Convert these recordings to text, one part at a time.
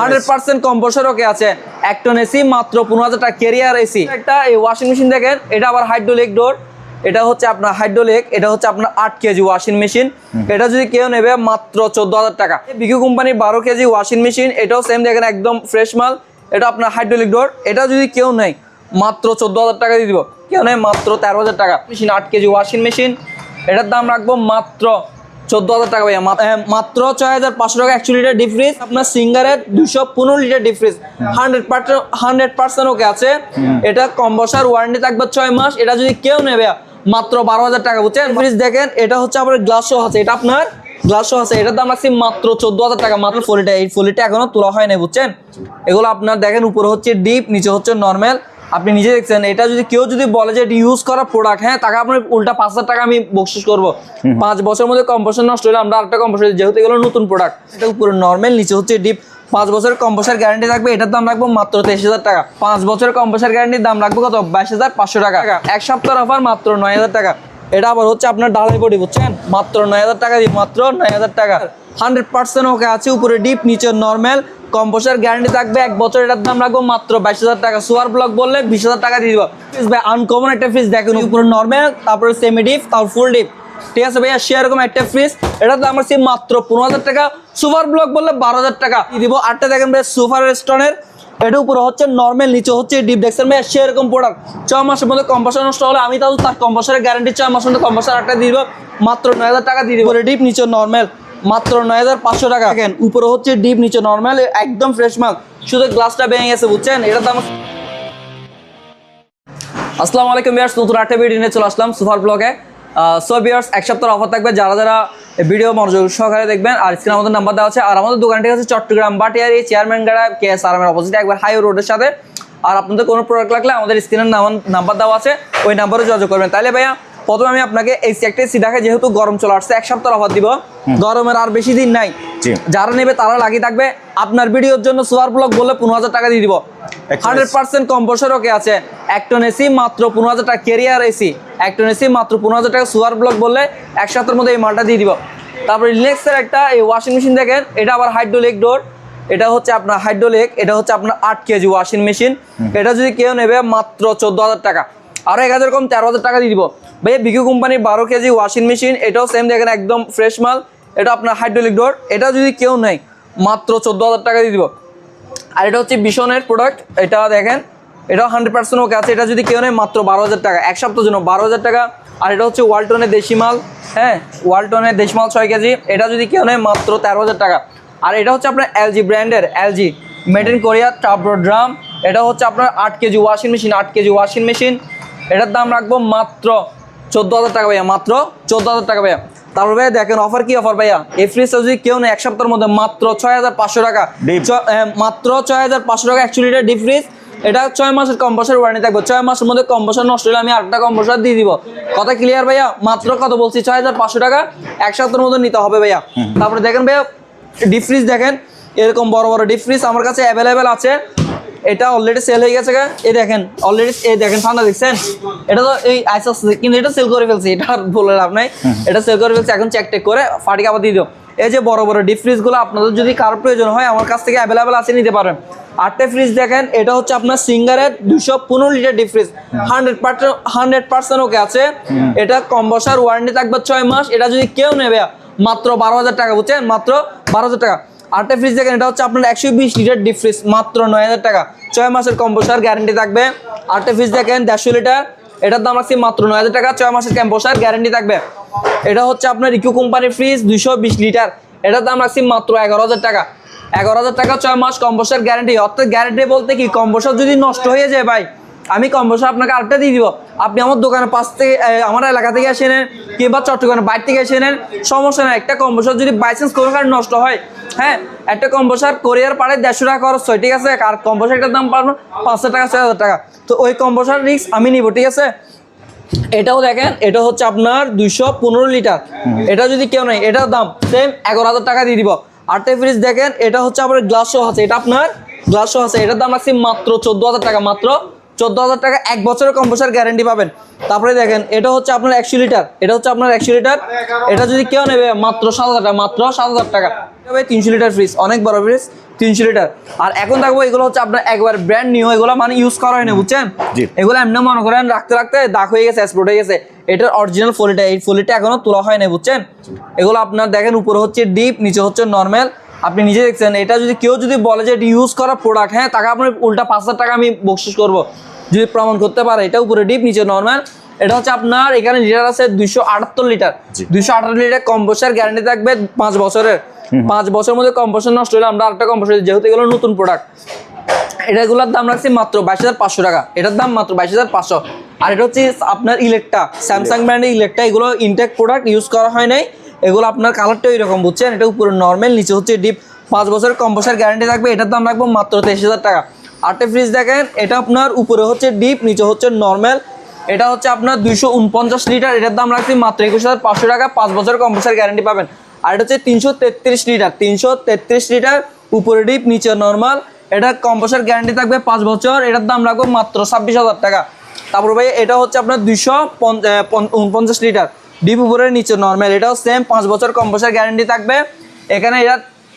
Hundred percent compressor ওকে আছে। একটন AC মাত্র পনেরো হাজার টাকা কেরিয়ার এসি। একটা এই ওয়াশিং মেশিন দেখেন এটা আবার হাইড্রোলিক ডোর এটা হচ্ছে আপনার হাইড্রোলিক এটা হচ্ছে আপনার আট কেজি ওয়াশিং মেশিন এটা যদি কেউ নেবে মাত্র চোদ্দ হাজার টাকা। বিকিউ কোম্পানির বারো কেজি ওয়াশিং মেশিন এটাও সেম দেখেন একদম ফ্রেশ মাল। এটা আপনার হাইড্রোলিক ডোর এটা যদি কেউ নেয় মাত্র চোদ্দ হাজার টাকা দিয়ে দিব। কেউ নেয় মাত্র তেরো হাজার টাকা। মেশিন আট কেজি ওয়াশিং মেশিন এটার দাম রাখব মাত্র চোদ্দ হাজার টাকা ভাইয়া। মা- মাত্র ছয় হাজার পাঁচশো টাকা একশো লিটার ডিফ্রিজ আপনার সিঙ্গারের দুশো পনেরো litre deep fridge hundred percent hundred percent okay আছে। এটা কম বসার ওয়ারেন্টি থাকবে ছয় মাস। এটা যদি কেউ নেবে মাত্র বারো হাজার টাকা বুঝছেন? ফ্রিজ দেখেন এটা হচ্ছে আপনার গ্লাসও আছে। এটা আপনার গ্লাসও আছে। এটার দাম রাখছি মাত্র চোদ্দ হাজার টাকা। মাত্র ফলিটা এই ফলিটা এখনও তোলা হয় না বুঝছেন? এগুলো আপনার দেখেন উপরে হচ্ছে ডিপ নিচে হচ্ছে নর্মাল আপনি নিজে দেখছেন এটা যদি কেউ যদি বলে যে এটা ইউজ করা প্রোডাক্ট হ্যাঁ তাকে আপনার উল্টা পাঁচ হাজার টাকা আমি বকশিস করব। পাঁচ বছরের মধ্যে কম্পোসার নষ্ট হলে আমরা আরেকটা কম্পোসার যেহেতু এগুলো নতুন প্রোডাক্ট এটা উপরে নর্মাল নিচে হচ্ছে ডিপ পাঁচ বছরের কম্পোসার গ্যারান্টি থাকবে এটার দাম রাখব মাত্র তেইশ হাজার টাকা। পাঁচ বছরের কম্পোসার গ্যারান্টির দাম রাখব কত? বাইশ হাজার পাঁচশো টাকা। এক সপ্তাহের অফার মাত্র নয় হাজার টাকা। এটা আবার হচ্ছে আপনার ডালাই বডি বুঝছেন? মাত্র নয় হাজার টাকা দিয়ে মাত্র নয় হাজার টাকা। হান্ড্রেড পার্সেন্ট ওকে আছে উপরে ডিপ নিচে নর্মাল কম্পোসার গ্যারান্টি থাকবে, এক বছর এটার দাম রাখব মাত্র বাইশ হাজার টাকা। সুয়ার ব্লক বললে বিশ হাজার টাকা দিয়ে দিব। ভাই আনকমন একটা ফ্রিজ দেখেন পুরো নর্মাল তারপরে সেমি ডিপ তারপর ফুল ডিপ ঠিক আছে ভাইয়া সেরকম একটা ফ্রিজ এটার দাম আছে মাত্র পনেরো হাজার টাকা। সুপার ব্লক বললে বারো হাজার টাকা। দিব। আটটা দেখেন ভাই সুপার রেস্টনের এটা উপরে হচ্ছে নর্মাল নিচে হচ্ছে ডিপ দেখছেন ভাই সেরকম প্রোডাক্ট ছ মাসের মধ্যে কম্পাসার নষ্ট হলে আমি তাহলে তার কম্পাসারের গ্যারান্টি ছয় মাসের মধ্যে কম্পাসার আটটা দিয়ে দিব। মাত্র নয় হাজার টাকা দিয়ে দিব। ডিপ নিচে নর্মাল মাত্র নয় হাজার পাঁচশো টাকা। দেখেন, উপরে হচ্ছে ডিপ, নিচে নর্মাল একদম ফ্রেশ মাল। শুধু গ্লাসটা ভেঙে গেছে, বুঝছেন? এটার দাম আসসালামু আলাইকুম বিয়ার্স নতুন একটা ভিডিও নিয়ে চলে আসলাম সুপার ব্লগে। সো বিয়ার্স এক সপ্তাহ অফার থাকবে। যারা যারা ভিডিও মনোযোগ সহকারে দেখবেন, আর স্ক্রিনে আমাদের নাম্বার দেওয়া আছে, আর আমাদের দোকানটি আছে চট্টগ্রাম বাটিয়ারি চেয়ারম্যান গাড়া কে এস আরামের অপোজিটে একবার হাই রোডের সাথে। আর আপনাদের কোনো প্রোডাক্ট লাগলে আমাদের স্ক্রিনের নাম্বার দেওয়া আছে, ওই নাম্বারে যোগাযোগ করবেন। তাহলে ভাইয়া প্রথমে আমি আপনাকে এই একটা এসি দেখে যেহেতু গরম চলে আসছে এক সপ্তাহ অফার দিব। গরমের আর বেশি দিন নাই। যারা নেবে তারা লাগিয়ে থাকবে। আপনার ভিডিওর জন্য সুপার ব্লক বললে পনেরো হাজার টাকা দিয়ে দিব। হান্ড্রেড পার্সেন্ট কম্পোসার ওকে আছে। একটন এসি মাত্র পনেরো হাজার টাকা কেরিয়ার এসি একটন এসি মাত্র পনেরো হাজার টাকা সুপার ব্লক বললে এক সপ্তাহের মধ্যে এই মালটা দিয়ে দিব। তারপরে রিলেক্সের একটা এই ওয়াশিং মেশিন দেখেন এটা আবার হাইড্রোলিক ডোর এটা হচ্ছে আপনার হাইড্রোলিক এটা হচ্ছে আপনার আট কেজি ওয়াশিং মেশিন এটা যদি কেউ নেবে মাত্র চোদ্দ হাজার টাকা। আরও এক হাজার কম তেরো হাজার টাকা দিয়ে দিব। ভাইয়া বিকিউ কোম্পানির বারো কেজি ওয়াশিং মেশিন এটাও সেম দেখেন একদম ফ্রেশ মাল। এটা আপনার হাইড্রোলিক ডোর এটা যদি কেউ নেয়, মাত্র চোদ্দ হাজার টাকা দিয়ে দিব। আর এটা হচ্ছে বিশনের প্রোডাক্ট এটা দেখেন, এটাও হান্ড্রেড পার্সেন্ট ওকে আছে। এটা যদি কেউ নেয়, মাত্র বারো হাজার টাকা। এক সপ্তাহের জন্য বারো হাজার টাকা। আর এটা হচ্ছে ওয়ালটনের দেশি মাল। হ্যাঁ ওয়ালটনের দেশি মাল ছয় কেজি। এটা যদি কেউ নেয়, মাত্র তেরো হাজার টাকা। আর এটা হচ্ছে আপনার এলজি ব্র্যান্ডের এলজি মেড ইন কোরিয়া টাবরো ড্রাম এটা হচ্ছে আপনার আট কেজি ওয়াশিং মেশিন আট কেজি ওয়াশিং মেশিন এটার দাম রাখব মাত্র চোদ্দ হাজার টাকা ভাইয়া মাত্র চোদ্দ হাজার টাকা ভাইয়া। তারপর ভাইয়া দেখেন অফার কি অফার ভাইয়া? এই ফ্রিজটা যদি কেউ নেই এক সপ্তাহের মধ্যে মাত্র ছয় হাজার পাঁচশো টাকা। মাত্র ছয় হাজার পাঁচশো টাকা একশো লিটার ডিপ ফ্রিজ এটা ছয় মাসের কম্পোসার ওয়ারেন্টি থাকবে। ছয় মাসের মধ্যে কম্পোসার নষ্ট হলে আমি আটটা কম্পোসার দিয়ে দিব। কথা ক্লিয়ার ভাইয়া? মাত্র কত বলছি? ছয় হাজার পাঁচশো টাকা। এক সপ্তাহের মধ্যে নিতে হবে ভাইয়া। তারপরে দেখেন ভাইয়া ডিপ ফ্রিজ দেখেন। এরকম বড় বড় ডিপ ফ্রিজ আমার কাছে অ্যাভেলেবেল আছে। এটা অলরেডি সেল হয়ে গেছে গা। এই দেখেন অলরেডি এই দেখেন ঠান্ডা দেখছেন? এটা তো এই আইস আসছে কিন্তু এটা সেল করে ফেলছে এটা আর বলে লাভ নাই। এটা সেল করে ফেলছে এখন চেক টেক করে ফাটিকে আবার দিয়ে দিও। এই যে বড় বড় ডিপ ফ্রিজগুলো আপনাদের যদি কারোর প্রয়োজন হয় আমার কাছ থেকে অ্যাভেলেবেল আছে নিতে পারেন। আটটা ফ্রিজ দেখেন এটা হচ্ছে আপনার সিঙ্গারের দুশো পনেরো litre deep fridge hundred percent hundred percent okay আছে। এটা কম বসার ওয়ারেন্টি থাকবে ছয় মাস এটা যদি কেউ নেবে মাত্র বারো হাজার টাকা বুঝছেন? মাত্র বারো হাজার টাকা। আটটা ফ্রিজ দেখেন, এটা হচ্ছে আপনার একশো বিশ লিটার ডিপ ফ্রিজ মাত্র নয় হাজার টাকা। ছয় মাসের কম্পোসার গ্যারান্টি থাকবে। আটটা ফ্রিজ দেখেন, দেড়শো লিটার এটার দাম রাখছি মাত্র নয় হাজার টাকা। ছয় মাসের কম্পোসার গ্যারান্টি থাকবে। এটা হচ্ছে আপনার ইকো কোম্পানির ফ্রিজ দুশো বিশ লিটার এটার দাম রাখছি মাত্র এগারো হাজার টাকা। এগারো হাজার টাকা ছয় মাস কম্পোসার গ্যারান্টি অর্থাৎ গ্যারান্টি বলতে কি কম্পোসার যদি নষ্ট হয়ে যায় ভাই আমি কম কম্পোসার আপনাকে আরেকটা দিয়ে দিব। আপনি আমার দোকানের পাশ থেকে আমার এলাকা থেকে এসে নেন কিংবা চট্টগ্রামের বাইরে থেকে এসে নেন, সমস্যা নেই। একটা কম কম্পোসার যদি বাইচান্স কোনো কারণে নষ্ট হয়। হ্যাঁ একটা কম কম্পোসার কোরিয়ার পাড়ে দেড়শো টাকা খরচ হয়, ঠিক আছে? আর কম কম্পোসারটার দাম পাবো পাঁচশো টাকা, ছয় হাজার টাকা। তো ওই কম কম্পোসার রিক্স আমি নিব, ঠিক আছে? এটাও দেখেন, এটা হচ্ছে আপনার দুইশো পনেরো লিটার। এটা যদি কেউ নেই এটার দাম সেম এগারো হাজার টাকা দিয়ে দিব। আটটা ফ্রিজ দেখেন, এটা হচ্ছে আপনার গ্লাসও আছে, এটা আপনার গ্লাসও আছে, এটার দাম রাখছি মাত্র চোদ্দ হাজার টাকা, মাত্র চোদ্দ হাজার টাকা এক বছরের কম্পোসার গ্যারেন্টি পাবেন। তারপরে দেখেন এটা হচ্ছে আপনার একশো লিটার এটা হচ্ছে আপনার একশো লিটার এটা যদি কেউ নেবে মাত্র সাত হাজার টাকা মাত্র সাত হাজার টাকা। তিনশো লিটার ফ্রিজ অনেক বড় ফ্রিজ তিনশো লিটার আর এখন থাকব এগুলো হচ্ছে আপনার একবার ব্র্যান্ড নিউ এগুলো মানে ইউজ করা হয়নি বুঝছেন। এগুলো এমনি মনে করেন রাখতে রাখতে দাগ হয়ে গেছে এক্সপোর্ট হয়ে গেছে। এটার অরিজিনাল ফলিটা এই ফলিটা এখনও তোলা হয়নি বুঝছেন? এগুলো আপনার দেখেন উপরে হচ্ছে ডিপ নিচে হচ্ছে নর্মাল আপনি নিজে দেখছেন এটা যদি কেউ যদি বলে যে এটা ইউজ করা প্রোডাক্ট হ্যাঁ তাকে আপনার উল্টা পাঁচ হাজার টাকা আমি বকশিস করব। যদি প্রমাণ করতে পারে এটা উপরে ডিপ নিচে নর্মাল এটা হচ্ছে আপনার এখানে লিটার আছে দুইশো আটাত্তর লিটার। দুইশো আটাত্তর লিটার কম্পোসার গ্যারান্টি থাকবে পাঁচ বছরের। পাঁচ বছরের মধ্যে কম্পোসার নষ্ট হলে আমরা আরেকটা কম্পোসার যেহেতু এগুলো নতুন প্রোডাক্ট এটাগুলোর দাম রাখছি মাত্র বাইশ হাজার পাঁচশো টাকা। এটার দাম মাত্র বাইশ হাজার পাঁচশো। আর এটা হচ্ছে আপনার ইলেকট্রা স্যামসাং ব্র্যান্ডের ইলেকট্রা এগুলো ইনটেক প্রোডাক্ট ইউজ করা হয় নাই। এগুলো আপনার কালারটাও এরকম, বুঝছেন? এটা উপরে নর্মাল নিচে হচ্ছে ডিপ পাঁচ বছরের কম্পোসার গ্যারান্টি থাকবে, এটার দাম রাখব মাত্র তেইশ হাজার টাকা। আটটা ফ্রিজ দেখেন, এটা আপনার উপরে হচ্ছে ডিপ নিচে হচ্ছে নর্মাল এটা হচ্ছে আপনার দুইশো উনপঞ্চাশ লিটার এটার দাম রাখছি মাত্র একুশ হাজার পাঁচশো টাকা, পাঁচ বছর কম্পোসার গ্যারান্টি পাবেন। আর এটা হচ্ছে তিনশো তেত্রিশ লিটার তিনশো তেত্রিশ লিটার উপরে ডিপ নিচে নর্মাল এটা কম্পোসার গ্যারান্টি থাকবে পাঁচ বছর, এটার দাম রাখব মাত্র ছাব্বিশ হাজার টাকা। তারপর ভাই, এটা হচ্ছে আপনার দুইশো উনপঞ্চাশ লিটার ডিপ উপরে নিচে নর্মাল এটাও সেম পাঁচ বছর কম্পোসার গ্যারেন্টি থাকবে। এখানে এটা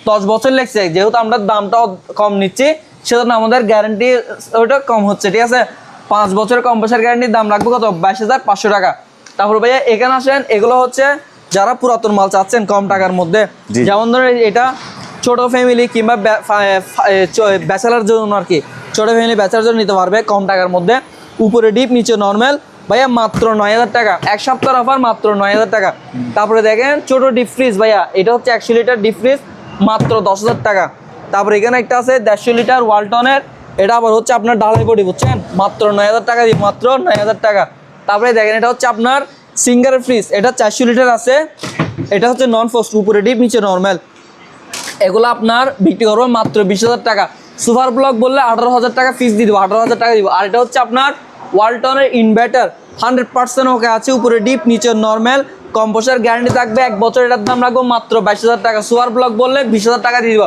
দশ বছর লেগছে যেহেতু আমরা দামটাও কম নিচ্ছি সেজন্য আমাদের গ্যারেন্টি ওইটা কম হচ্ছে ঠিক আছে? পাঁচ বছর কম্পোসার গ্যারেন্টির দাম রাখব কত? বাইশ হাজার পাঁচশো টাকা। তারপর ভাইয়া এখানে আসেন এগুলো হচ্ছে যারা পুরাতন মাল চাচ্ছেন কম টাকার মধ্যে। যেমন ধরেন এটা ছোট ফ্যামিলি কিংবা ব্যাচেলার জন্য আর কি। ছোট ফ্যামিলি ব্যাচেলার জন্য নিতে পারবে কম টাকার মধ্যে। উপরে ডিপ নিচে নর্মাল ভাইয়া মাত্র নয় হাজার টাকা। এক সপ্তাহের অফার মাত্র নয় হাজার টাকা। তারপরে দেখেন, ছোট ডিপ ফ্রিজ ভাইয়া, এটা হচ্ছে একশো লিটার ডিপ ফ্রিজ মাত্র দশ হাজার টাকা। তারপরে এখানে একটা আছে দেড়শো লিটার ওয়ালটনের, এটা আবার হচ্ছে আপনার ডালাই বডি, বুঝছেন? মাত্র নয় হাজার টাকা দিয়ে মাত্র নয় হাজার টাকা। তারপরে দেখেন, এটা হচ্ছে আপনার সিঙ্গারের ফ্রিজ এটা চারশো লিটার আছে। এটা হচ্ছে নন ফোস্ট উপরে ডিপ নিচে নর্মাল এগুলো আপনার বিক্রি করব মাত্র বিশ হাজার টাকা। সুপার ব্লক বললে আঠারো হাজার টাকা ফিস দিয়ে দেবো আঠারো হাজার টাকা দিব। আর এটা হচ্ছে আপনার ওয়ালটনের ইনভার্টার হান্ড্রেড পার্সেন্ট ওকে আছে উপরে ডিপ নিচে নর্মাল কম্পোসার গ্যারান্টি থাকবে এক বছর এটার দাম রাখব মাত্র বাইশ হাজার টাকা। সুপার ব্লক বললে বিশ হাজার টাকা দিয়ে দিব।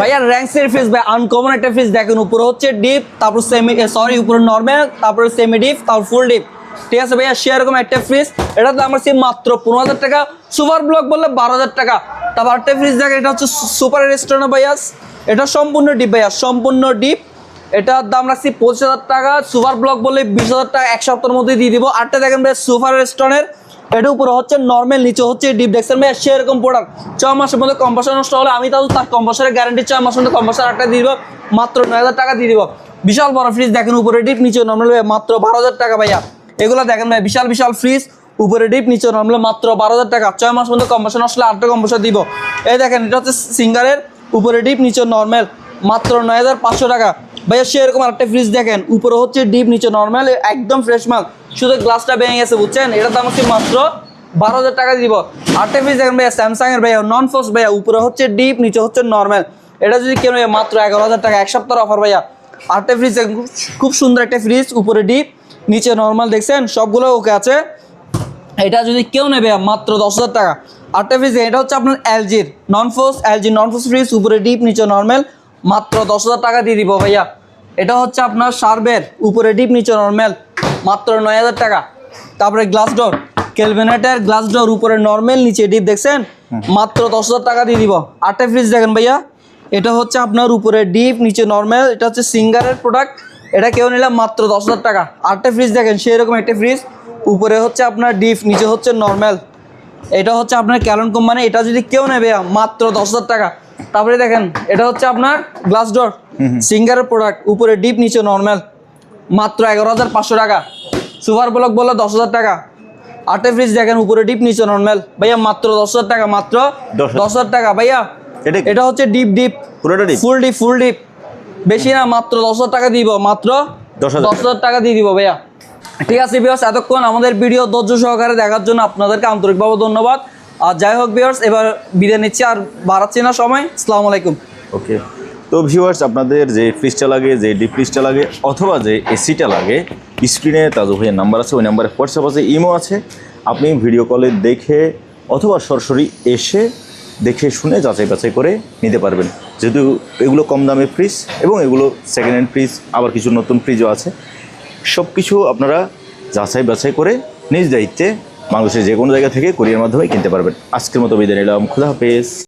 ভাইয়া র্যাঙ্কসের ফিস ভাই আনকমন একটা ফিস দেখেন উপরে হচ্ছে ডিপ তারপর সেমি সরি উপরে নর্মাল তারপরে সেমি ডিপ তারপর ফুল ডিপ ঠিক আছে ভাইয়া সেরকম একটা ফ্রিজ এটা দাম আছে মাত্র পনেরো হাজার টাকা। সুপার ব্লক বললে বারো হাজার টাকা। তারপর একটা ফ্রিজ দেখেন এটা হচ্ছে সুপার রেস্টুরেন্ট ভাইয়াস এটা সম্পূর্ণ ডিপ, ভাইয়া, সম্পূর্ণ ডিপ। এটার দাম রাখছি পঁচিশ হাজার টাকা। সুপার ব্লক বলে বিশ হাজার টাকা এক সপ্তাহের মধ্যে দিয়ে দিব। আটটা দেখেন ভাই সুপার রেস্টুরেন্টের এটা উপরে হচ্ছে নর্মাল নিচে হচ্ছে ডিপ। দেখছেন ভাইয়া, সেরকম প্রোডাক্ট ছ মাসের মধ্যে কম্পাসার নষ্ট হলে আমি তাহলে তার কম্পাসারের গ্যারান্টি ছয় মাসের মধ্যে কম্পাসার আটটা দিয়ে দিব। মাত্র নয় হাজার টাকা দিয়ে দিব। বিশাল বড় ফ্রিজ দেখেন উপরে ডিপ, নিচে নর্মাল মাত্র বারো হাজার টাকা ভাইয়া। এগুলো দেখেন ভাই বিশাল বিশাল ফ্রিজ উপরে ডিপ, নিচে নর্মাল মাত্র বারো হাজার টাকা। ছয় মাস মধ্যে কম্পাসার আসলে আটটা কম্পাসার দিব। এই দেখেন, এটা হচ্ছে সিঙ্গারের উপরে ডিপ নিচে নর্মাল মাত্র নয় হাজার পাঁচশো টাকা। ভাইয়া সেরকম আরেকটা ফ্রিজ দেখেন, উপরে হচ্ছে ডিপ নিচে নর্মাল একদম ফ্রেশ মাল। শুধু গ্লাসটা ভেঙে গেছে, বুঝছেন? এটার দাম হচ্ছে মাত্র বারো হাজার টাকা দিব। আরেকটা ফ্রিজ দেখেন ভাইয়া স্যামসাং এর ভাইয়া নন ফোর্স ভাইয়া, উপরে হচ্ছে ডিপ নিচে হচ্ছে নর্মাল এটা যদি কেন মাত্র এগারো হাজার টাকা, এক সপ্তাহ অফার ভাইয়া। আরেকটা ফ্রিজ খুব সুন্দর একটা ফ্রিজ উপরে ডিপ নিচে নর্মাল দেখছেন? সবগুলো ওকে আছে। এটা যদি কেউ নেবে মাত্র দশ হাজার টাকা। আটটা ফ্রিজ এটা হচ্ছে আপনার এলজির non frost LG non frost fridge উপরে ডিপ নিচে নর্মাল মাত্র দশ হাজার টাকা দিয়ে দিব ভাইয়া। এটা হচ্ছে আপনার সার্ভের উপরে ডিপ নিচে নর্মাল মাত্র নয় হাজার টাকা। তারপরে গ্লাস ডোর কেলভেনেটের গ্লাস ডোর উপরে নর্মাল নিচে ডিপ দেখছেন? মাত্র দশ হাজার টাকা দিয়ে দিব। আটটা ফ্রিজ দেখেন ভাইয়া। এটা হচ্ছে আপনার উপরে ডিপ নিচে নর্মাল এটা হচ্ছে সিঙ্গারের প্রোডাক্ট এটা কেউ নিলাম মাত্র দশ হাজার টাকা। আটটা ফ্রিজ দেখেন সেরকম একটা ফ্রিজ উপরে হচ্ছে আপনার ডিপ নিচে হচ্ছে নর্মাল এটা হচ্ছে আপনার ক্যালন কোম্পানি এটা যদি কেউ নেবে মাত্র দশ হাজার টাকা। তারপরে দেখেন এটা হচ্ছে আপনার গ্লাস ডোর সিঙ্গারের প্রোডাক্ট উপরে ডিপ নিচে নর্মাল মাত্র এগারো হাজার পাঁচশো টাকা। সুপার ব্লক বললে দশ হাজার টাকা। আটে ফ্রিজ দেখেন উপরে ডিপ নিচে নর্মাল ভাইয়া মাত্র দশ হাজার টাকা মাত্র দশ হাজার টাকা। ভাইয়া এটা হচ্ছে deep deep full deep full deep বেশি না মাত্র দশ হাজার টাকা দিব মাত্র 10,000 দশ হাজার টাকা দিয়ে দিব ভাইয়া। ঠিক আছে বিয়ার্স এতক্ষণ আমাদের ভিডিও ধৈর্য সহকারে দেখার জন্য আপনাদেরকে আন্তরিকভাবে ধন্যবাদ। আর যাই হোক বিয়ার্স এবার বিদায় নিচ্ছি আর বাড়াচ্ছি না সময়। আসসালামু আলাইকুম। ওকে তো ভিউয়ার্স আপনাদের যে ফ্রিজটা লাগে, যে ডিপ ফ্রিজটা লাগে, অথবা যে এসিটা লাগে স্ক্রিনে তাজু ভাইয়ের নাম্বার আছে, ওই নাম্বারে হোয়াটসঅ্যাপ আছে ইমো আছে। আপনি ভিডিও কলে দেখে অথবা সরাসরি এসে দেখে শুনে যাচাই বাছাই করে নিতে পারবেন। যেহেতু এগুলো কম দামের ফ্রিজ এবং এগুলো সেকেন্ড হ্যান্ড ফ্রিজ আবার কিছু নতুন ফ্রিজও আছে। সব কিছু আপনারা যাচাই বাছাই করে নিজ দায়িত্বে বাংলাদেশের যে কোনো জায়গা থেকে কোরিয়ার মাধ্যমে কিনতে পারবেন। আজকের মতো বিদায় নিলাম। খুদা হাফেজ।